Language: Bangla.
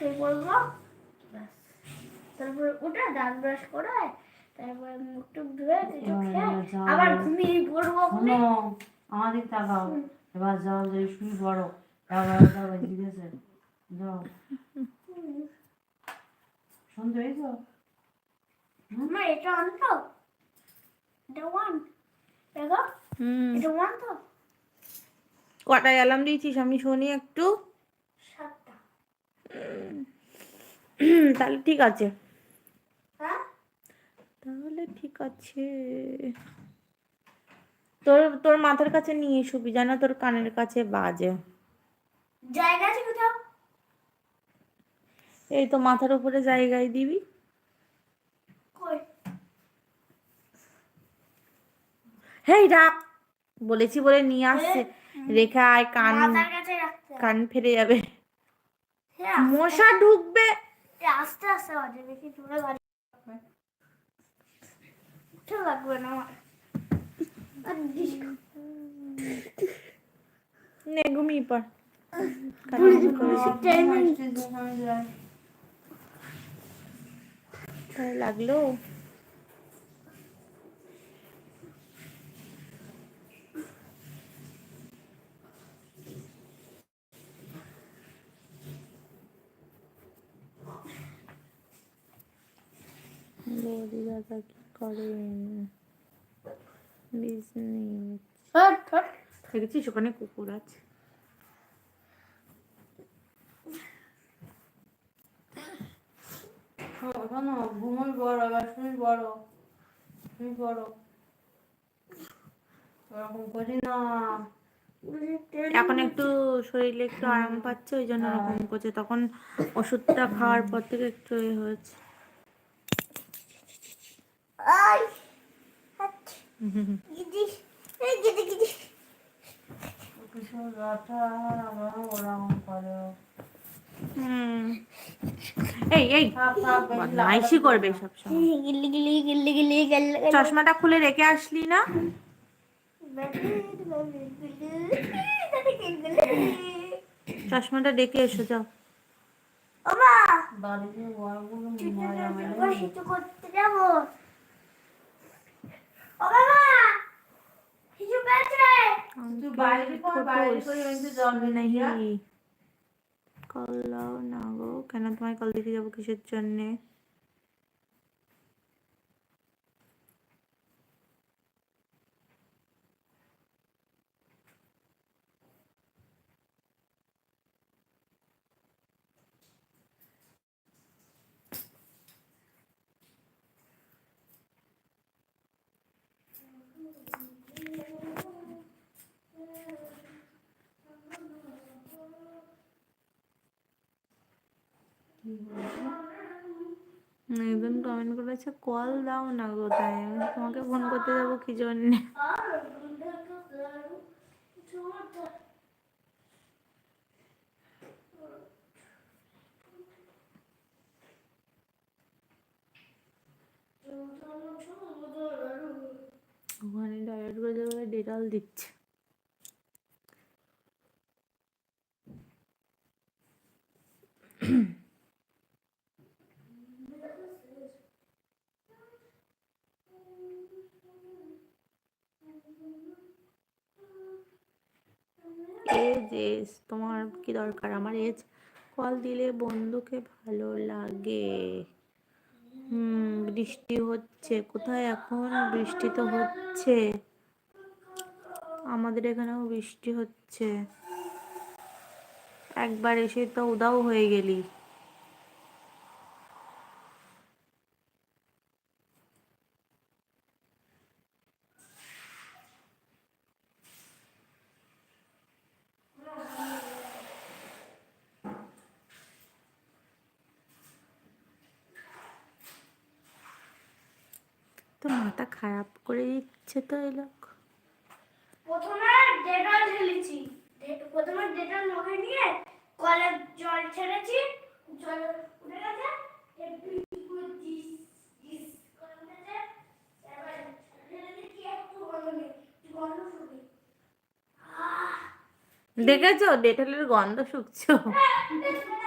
শুয়ে পড়ব ব্যাস। তারপরে উঠে দাঁত ব্রাশ করে তারপরে মুখ টুক ধুয়ে কিছু খেয়ে আবার ঘুমিয়ে পড়ব আমাদের তাকাও এবার যাও যে শুই পড়ো। এগারোটা বেজে গেছে যাও। শুনতে পেয়েছ মা এটা অন তো? এটা ওয়ান দেখো এটা ওয়ান তো? কটায় অ্যালার্ম দিয়েছিস? আমি শুনি একটু। তাহলে ঠিক আছে। হ্যাঁ? তাহলে ঠিক আছে। তোর তোর মাথার কাছে নিয়ে শুবি জানা তোর কানের কাছে বাজে। জায়গা আছে কোথাও? এই তো মাথার উপরে জায়গায় দিবি। হেই রাখ। বলেছি বলে নিয়ে আসছে। রেখে আয় কান। কান ফেরে যাবে। মশা ঢুকবে। আস্তে আস্তে বাজে দেখি জোরে বাজে। উঠে লাগবে না নে। ঘুমিয়ে পড়। লাগল? বৌদি দাদা কি করেন? Business hot, hot. দেখেছিস ওখানে কুকুর আছে। বড় বড় বড়। ওরকম করি না। এখন একটু শরীরে একটু আরাম পাচ্ছে ওই জন্য ওরকম করছে। তখন ওষুধটা খাওয়ার পর থেকে একটু হয়েছে। এই এই বদমাইশি করবে সব গিল্লি গিল্লি গিল্লি চশমাটা খুলে রেখে আসলি না চশমাটা রেখে এসো যাও বাড়িতে মানে করতে যাব ও বাবা কিছু পেয়েছে তুই বাইরে কর বাইরে করে কিন্তু জল নেই नहीं কল দাও না গো কেন তোমায় কল দিতে যাব কিসের জন্যে একজন কমেন্ট করেছে কল দাও না গো তাই। তোমাকে ফোন করতে যাব কি জন্যে? ওখানে ডায়েট করে ডেটাল দিচ্ছে। এজ এজ তোমার কি দরকার? আমার এজ কল দিলে বন্ধুকে ভালো লাগে। হুম, বৃষ্টি হচ্ছে। কোথায় এখন? বৃষ্টি তো হচ্ছে। আমাদের এখানেও বৃষ্টি হচ্ছে। একবার এসে তো উদাও হয়ে গেলি। তো মাথা খারাপ করে দিচ্ছে তো এই লোক। প্রথমে ডেটল ঢেলেছি। প্রথমে ডেটল মুখে নিয়ে কলের জল ছেড়েছি। জল উঠে গেছে দেখেছ? ডেটলের গন্ধ শুকছো। আহ